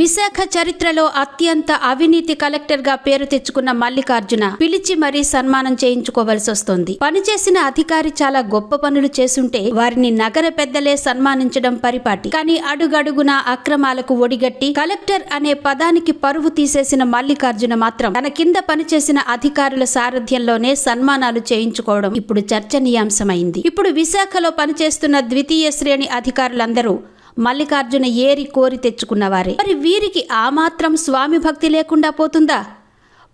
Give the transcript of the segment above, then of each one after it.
విశాఖ చరిత్రలో అత్యంత అవినీతి కలెక్టర్గా పేరు తెచ్చుకున్న మల్లికార్జున పిలిచి మరీ సన్మానం చేయించుకోవలసి వస్తోంది. పనిచేసిన అధికారి చాలా గొప్ప పనులు చేసుంటే వారిని నగర పెద్దలే సన్మానించడం పరిపాటి. కానీ అడుగడుగున అక్రమాలకు ఒడిగట్టి కలెక్టర్ అనే పదానికి పరువు తీసేసిన మల్లికార్జున మాత్రం తన కింద పనిచేసిన అధికారుల సారథ్యంలోనే సన్మానాలు చేయించుకోవడం ఇప్పుడు చర్చనీయాంశమైంది. ఇప్పుడు విశాఖలో పనిచేస్తున్న ద్వితీయ శ్రేణి అధికారులందరూ మల్లికార్జున ఏరి కోరి తెచ్చుకున్నవారే. మరి వీరికి ఆ మాత్రం స్వామి భక్తి లేకుండా పోతుందా?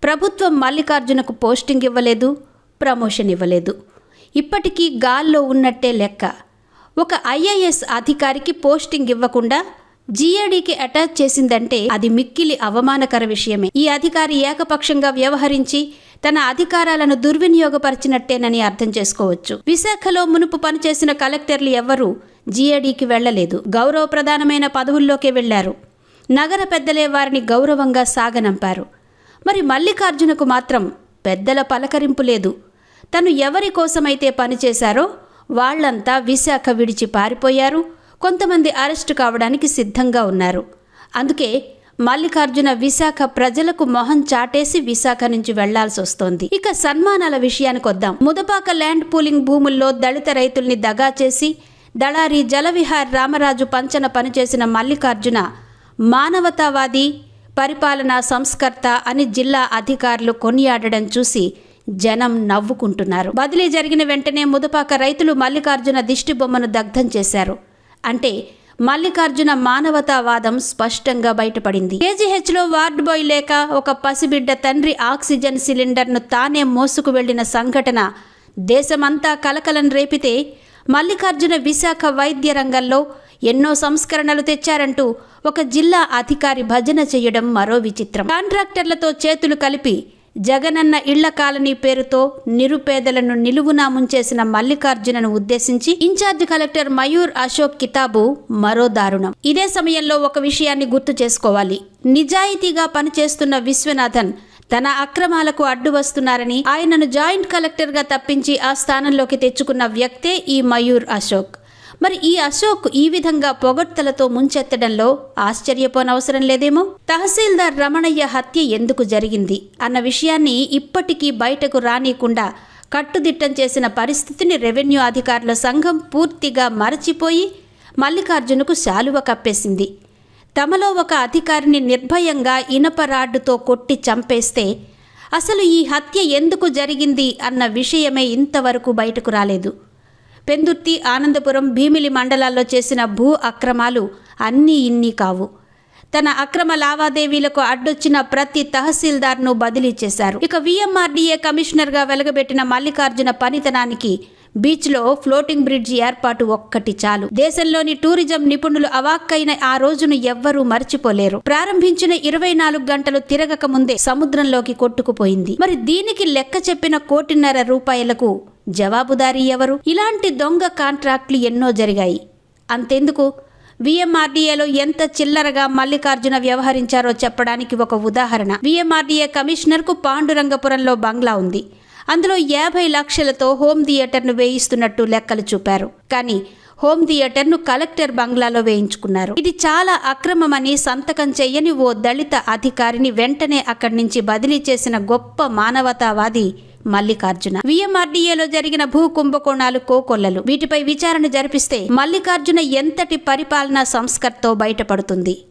ప్రభుత్వం మల్లికార్జునకు పోస్టింగ్ ఇవ్వలేదు ప్రమోషన్ ఇవ్వలేదు. ఇప్పటికీ గాల్లో ఉన్నట్టే లెక్క. ఒక ఐఏఎస్ అధికారికి పోస్టింగ్ ఇవ్వకుండా జీఏడీకి అటాచ్ చేసిందంటే అది మిక్కిలి అవమానకర విషయమే. ఈ అధికారి ఏకపక్షంగా వ్యవహరించి తన అధికారాలను దుర్వినియోగపరిచినట్టేనని అర్థం చేసుకోవచ్చు. విశాఖలో మునుపు పనిచేసిన కలెక్టర్లు ఎవ్వరూ జీఏడీకి వెళ్ళలేదు గౌరవప్రధానమైన పదవుల్లోకే వెళ్ళారు నగర పెద్దలే వారిని గౌరవంగా సాగనంపారు. మరి మల్లికార్జునకు మాత్రం పెద్దల పలకరింపు లేదు. తను ఎవరి కోసమైతే పనిచేశారో వాళ్ళంతా విశాఖ విడిచి పారిపోయారు. కొంతమంది అరెస్టు కావడానికి సిద్ధంగా ఉన్నారు. అందుకే మల్లికార్జున విశాఖ ప్రజలకు మొహం చాటేసి విశాఖ నుంచి వెళ్ళాల్సి వస్తోంది. ఇక సన్మానాల విషయానికి వద్దాం. ముదపాక ల్యాండ్ పూలింగ్ భూముల్లో దళిత రైతుల్ని దగా చేసి దళారి జలవిహార్ రామరాజు పంచన పనిచేసిన మల్లికార్జున మానవతావాది పరిపాలనా సంస్కర్త అని జిల్లా అధికారులు కొనియాడడం చూసి జనం నవ్వుకుంటున్నారు. బదిలీ జరిగిన వెంటనే ముదపాక రైతులు మల్లికార్జున దిష్టిబొమ్మను దగ్ధం చేశారు. అంటే మల్లికార్జున మానవతావాదం స్పష్టంగా బయటపడింది. కేజీహెచ్లో వార్డ్ బాయ్ లేక ఒక పసిబిడ్డ తండ్రి ఆక్సిజన్ సిలిండర్ను తానే మోసుకు వెళ్ళిన సంఘటన దేశమంతా కలకలం రేపితే మల్లికార్జున విశాఖ వైద్య రంగంలో ఎన్నో సంస్కరణలు తెచ్చారంటూ ఒక జిల్లా అధికారి భజన చేయడం మరో విచిత్రం. కాంట్రాక్టర్లతో చేతులు కలిపి జగనన్న ఇళ్ళ కాలనీ పేరుతో నిరుపేదలను నిలువునా ముంచేసిన మల్లికార్జునను ఉద్దేశించి in charge collector Mayur Ashok కితాబు మరో దారుణం. ఇదే సమయంలో ఒక విషయాన్ని గుర్తు చేసుకోవాలి. నిజాయితీగా పనిచేస్తున్న విశ్వనాథన్ తన అక్రమాలకు అడ్డు వస్తున్నారని ఆయనను జాయింట్ కలెక్టర్గా తప్పించి ఆ స్థానంలోకి తెచ్చుకున్న వ్యక్తే ఈ మయూర్ అశోక్. మరి ఈ అశోక్ ఈ విధంగా పొగడ్తలతో ముంచెత్తడంలో ఆశ్చర్యపోనవసరం లేదేమో? తహసీల్దార్ రమణయ్య హత్య ఎందుకు జరిగింది? అన్న విషయాన్ని ఇప్పటికీ బయటకు రానియకుండా కట్టుదిట్టం చేసిన పరిస్థితిని రెవెన్యూ అధికారుల సంఘం పూర్తిగా మరచిపోయి మల్లికార్జునకు శాలువ కప్పేసింది. తమలో ఒక అధికారిని నిర్భయంగా ఇనప రాడ్డుతో కొట్టి చంపేస్తే అసలు ఈ హత్య ఎందుకు జరిగింది అన్న విషయమే ఇంతవరకు బయటకు రాలేదు. పెందుర్తి ఆనందపురం భీమిలి మండలాల్లో చేసిన భూ అక్రమాలు అన్నీ ఇన్ని కావు. తన అక్రమ లావాదేవీలకు అడ్డొచ్చిన ప్రతి తహసీల్దార్ను బదిలీ చేశారు. ఇక విఎంఆర్డీఏ కమిషనర్గా వెలగబెట్టిన మల్లికార్జున పనితనానికి బీచ్లో ఫ్లోటింగ్ బ్రిడ్జ్ ఏర్పాటు ఒక్కటి చాలు. దేశంలోని టూరిజం నిపుణులు అవాక్కైన ఆ రోజును ఎవ్వరూ మర్చిపోలేరు. ప్రారంభించిన ఇరవై నాలుగు గంటలు తిరగక ముందే సముద్రంలోకి కొట్టుకుపోయింది. మరి దీనికి లెక్క చెప్పిన కోటిన్నర రూపాయలకు జవాబుదారీ ఎవరు? ఇలాంటి దొంగ కాంట్రాక్ట్లు ఎన్నో జరిగాయి. అంతెందుకు? విఎంఆర్డీఏలో ఎంత చిల్లరగా మల్లికార్జున వ్యవహరించారో చెప్పడానికి ఒక ఉదాహరణ. విఎంఆర్డీఏ కమిషనర్కు పాండురంగపురంలో బంగ్లా ఉంది. అందులో యాభై లక్షలతో హోమ్ థియేటర్ను వేయిస్తున్నట్టు లెక్కలు చూపారు. కానీ హోమ్ థియేటర్ను కలెక్టర్ బంగ్లాలో వేయించుకున్నారు. ఇది చాలా అక్రమమని సంతకం చెయ్యని ఓ దళిత అధికారిని వెంటనే అక్కడి నుంచి బదిలీ చేసిన గొప్ప మానవతావాది మల్లికార్జున. విఎంఆర్డీఏలో జరిగిన భూ కుంభకోణాలు కోకొల్లలు. వీటిపై విచారణ జరిపిస్తే మల్లికార్జున ఎంతటి పరిపాలనా సంస్కర్తో బయటపడుతుంది?